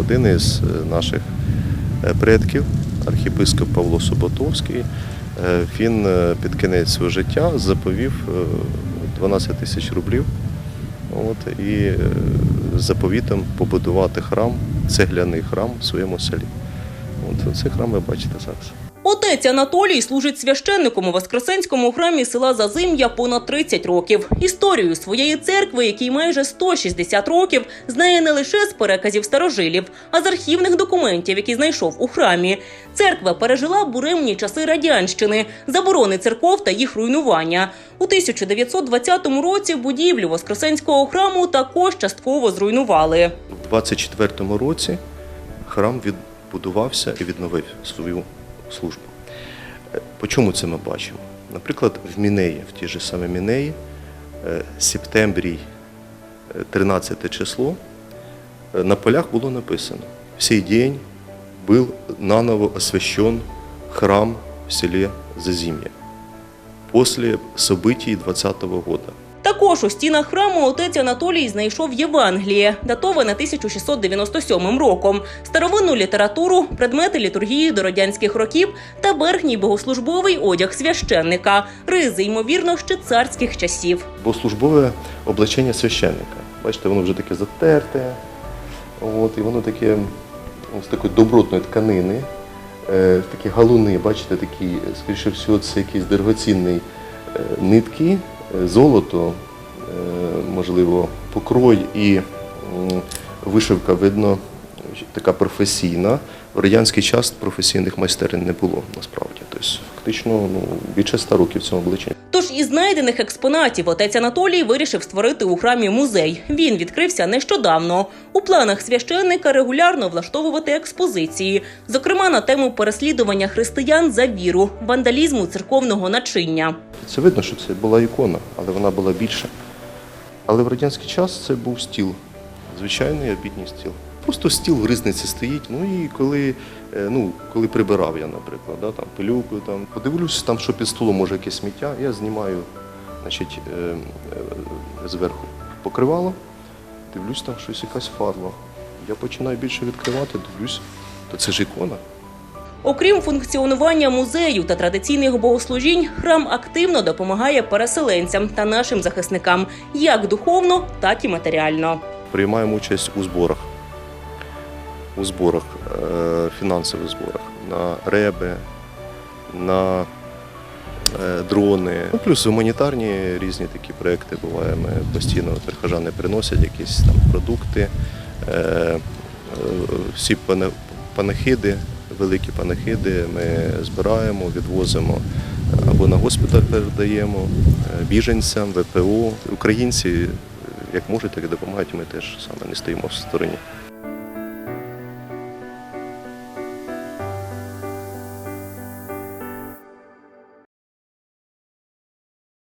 Один із е, наших е, предків, архіпископ Павло Суботовський, е, він під кінець свого життя заповів е, 12 тисяч рублів от, і заповітом побудувати храм, цегляний храм в своєму селі. От цей храм ви бачите зараз. Отець Анатолій служить священником у Воскресенському храмі села Зазим'я понад 30 років. Історію своєї церкви, якій майже 160 років, знає не лише з переказів старожилів, а з архівних документів, які знайшов у храмі. Церква пережила буремні часи радянщини, заборони церков та їх руйнування. У 1920 році будівлю Воскресенського храму також частково зруйнували. У 24-му році храм відбудувався і відновив свою службу. Е, По чому це ми бачимо? Наприклад, в Мінеї, в тій же самій Мінеї, е, септембрій, е, 13 число, е, на полях було написано: в цей день був наново освящен храм в селі Зазім'я після событий 20-го года. Також у стінах храму отець Анатолій знайшов Євангеліє, датоване 1697 роком, старовинну літературу, предмети літургії до радянських років та верхній богослужбовий одяг священника, ризи, ймовірно, ще царських часів. богослужбове облачення священника. Бачите, воно вже таке затерте, от, і воно таке з такої добротної тканини, е, такі галуни, бачите, такі, скоріше всього, це якісь дорогоцінні е, нитки, золото, е, можливо, покрой і вишивка, видно, така професійна. В радянський час професійних майстерень не було насправді. Тобто, фактично, ну, більше ста років цьому обличчя. Тож із знайдених експонатів отець Анатолій вирішив створити у храмі музей. Він відкрився нещодавно. У планах священника регулярно влаштовувати експозиції, зокрема на тему переслідування християн за віру, вандалізму церковного начиння. Це видно, що це була ікона, але вона була більша. Але в радянський час це був стіл, звичайний обідній стіл. Просто стіл в ризниці стоїть. Ну і коли, е, ну, коли прибирав я, наприклад, да, там, пилюку, там, подивлюсь, там, що під столом може якесь сміття, я знімаю значить, е, е, зверху покривало, дивлюсь, там щось якась фарба. Я починаю більше відкривати, дивлюсь, то це ж ікона. Окрім функціонування музею та традиційних богослужінь, храм активно допомагає переселенцям та нашим захисникам як духовно, так і матеріально. приймаємо участь у зборах, у зборах, е, фінансових зборах на реби, на е, дрони. Ну, плюс гуманітарні різні такі проекти буває. Ми постійно прихожани приносять якісь там продукти, е, всі панахиди, великі панахиди ми збираємо, відвозимо або на госпіталь передаємо біженцям, ВПО. Українці як можуть, так і допомагають. Ми теж саме не стоїмо в стороні.